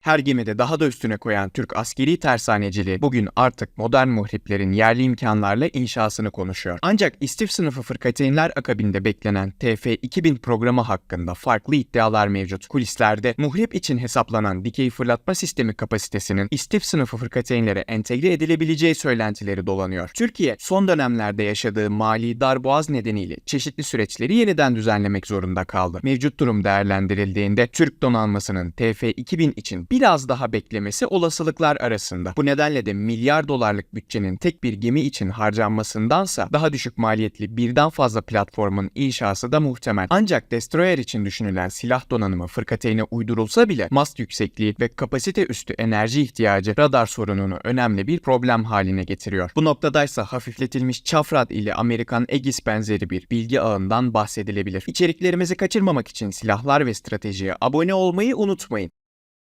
Her gemide daha da üstüne koyan Türk askeri tersaneciliği bugün artık modern muhriplerin yerli imkanlarla inşasını konuşuyor. Ancak istif sınıfı fırkateynler akabinde beklenen TF-2000 programı hakkında farklı iddialar mevcut. Kulislerde muhrip için hesaplanan dikey fırlatma sistemi kapasitesinin istif sınıfı fırkateynlere entegre edilebileceği söylentileri dolanıyor. Türkiye son dönemlerde yaşadığı mali darboğaz nedeniyle çeşitli süreçleri yeniden düzenlemek zorunda kaldı. Mevcut durum değerlendirildiğinde Türk donanmasının TF-2000 için biraz daha beklemesi olasılıklar arasında. Bu nedenle de milyar dolarlık bütçenin tek bir gemi için harcanmasındansa daha düşük maliyetli birden fazla platformun inşası da muhtemel. Ancak destroyer için düşünülen silah donanımı fırkateyne uydurulsa bile mast yüksekliği ve kapasite üstü enerji ihtiyacı radar sorununu önemli bir problem haline getiriyor. Bu noktadaysa hafifletilmiş çafrad ile Amerikan Aegis benzeri bir bilgi ağından bahsedilebilir. İçeriklerimizi kaçırmamak için silahlar ve stratejiye abone olmayı unutmayın.